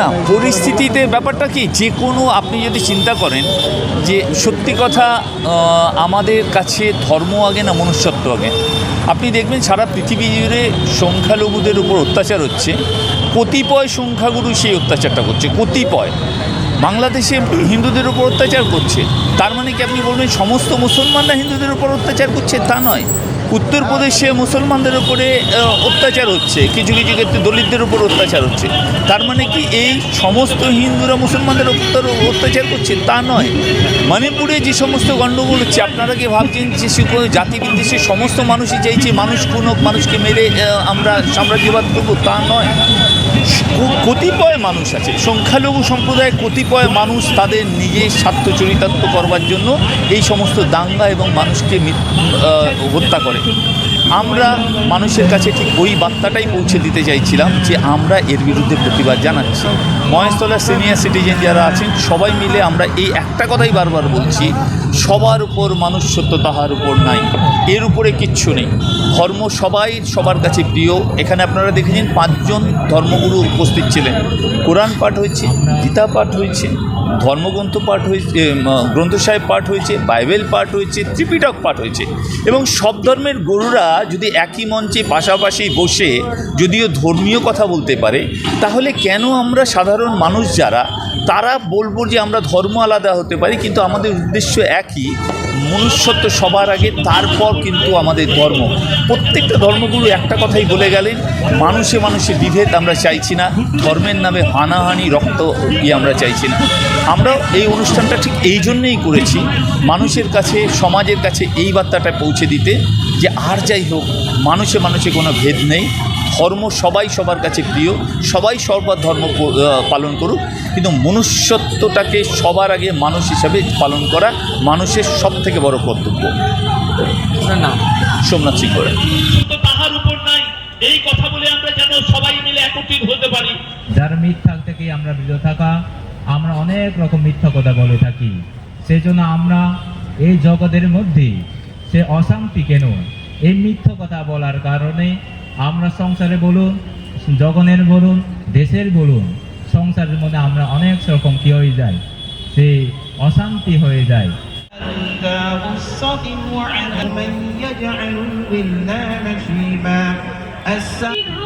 না, পরিস্থিতিতে ব্যাপারটা কি? যে কোনো আপনি যদি চিন্তা করেন যে সত্যি কথা আমাদের কাছে ধর্ম আগে না মনুষ্যত্ব আগে? আপনি দেখবেন সারা পৃথিবী জুড়ে সংখ্যালঘুদের উপর অত্যাচার হচ্ছে। কতিপয় সংখ্যাগুরু সেই অত্যাচারটা করছে, কতিপয়। বাংলাদেশে হিন্দুদের উপর অত্যাচার করছে। তার মানে কি আপনি বলবেন সমস্ত মুসলমানরা হিন্দুদের উপর অত্যাচার করছে? তা নয়। উত্তরপ্রদেশে মুসলমানদের উপরে অত্যাচার হচ্ছে। কিছু কিছু ক্ষেত্রে দলিতদের উপর অত্যাচার হচ্ছে। তার মানে কি এই সমস্ত হিন্দুরা মুসলমানদের উপর অত্যাচার করছে? তা নয়। মণিপুরে যে সমস্ত গণ্ডগোল হচ্ছে, আপনারা কি ভাবছেন যে সে কোনো জাতি বিদ্বেষে সমস্ত মানুষই চাইছে মানুষ কোনো মানুষকে মেরে আমরা সাম্রাজ্যবাদ করব? তা নয়। কতিপয় মানুষ আছে, সংখ্যালঘু সম্প্রদায়ের কতিপয় মানুষ তাদের নিজের স্বার্থ চরিতার্থ করবার জন্য এই সমস্ত দাঙ্গা এবং মানুষকে হত্যা করে। আমরা মানুষের কাছে ঠিক ওই বার্তাটাই পৌঁছে দিতে চাইছিলাম যে আমরা এর বিরুদ্ধে প্রতিবাদ জানাচ্ছি। মহেশতলার সিনিয়র সিটিজেন যারা আছেন, সবাই মিলে আমরা এই একটা কথাই বারবার বলছি সবার উপর মানুষ সত্য তাহার উপর নাই। এর উপরে কিচ্ছু নেই। ধর্ম সবাই সবার কাছে প্রিয়। এখানে আপনারা দেখেছেন পাঁচজন ধর্মগুরু উপস্থিত ছিলেন। কোরআন পাঠ হয়েছে, গীতা পাঠ হয়েছে, ধর্মগ্রন্থ পাঠ হয়েছে গ্রন্থ সাহেব পাঠ হয়েছে, বাইবেল পাঠ হয়েছে, ত্রিপিটক পাঠ হয়েছে। এবং সব ধর্মের গুরুরা যদি একই মঞ্চে পাশাপাশি বসে যদিও ধর্মীয় কথা বলতে পারে, তাহলে কেন আমরা সাধারণ মানুষ যারা, তারা বলব যে আমরা ধর্ম আলাদা হতে পারি, কিন্তু আমাদের উদ্দেশ্য একই, মনুষ্যত্ব সবার আগে, তারপর কিন্তু আমাদের ধর্ম। প্রত্যেকটা ধর্মগুরু একটা কথাই বলে গেলেন, মানুষে মানুষে বিভেদ আমরা চাইছি না, ধর্মের নামে হানাহানি, রক্ত ইয়ে আমরা চাইছি না। আমরা এই অনুষ্ঠানটা ঠিক এই জন্যেই করেছি, মানুষের কাছে, সমাজের কাছে এই বার্তাটা পৌঁছে দিতে যে আর যাই হোক, মানুষে মানুষে কোনো ভেদ নেই। ধর্ম সবাই সবার কাছে প্রিয় সবাই সবার ধর্ম পালন করুক কিন্তু মনুষ্যত্বটাকে সবার আগে মানুষ হিসাবে পালন করা মানুষের সব থেকে বড় কর্তব্য। নাম? সোমনাথ সিং করে তাহার উপর নাই। এই কথা বলে আমরা যেন সবাই মিলে একত্রিত হতে পারি। যার মিথ্যা থেকে আমরা বিরত থাকা আমরা অনেক রকম মিথ্যা কথা বলে থাকি। সেজন্য আমরা এই জগতের মধ্যে সে অশান্তি কেন? এই মিথ্যা কথা বলার কারণে আমরা সংসারে বলুন জগনের বলুন দেশের বলুন সংসারের মধ্যে আমরা অনেক রকম কি হয়ে যায় সে অশান্তি হয়ে যায় ذا غصة وعلى من يجعل الولدان شيبا السميع ঘরে যত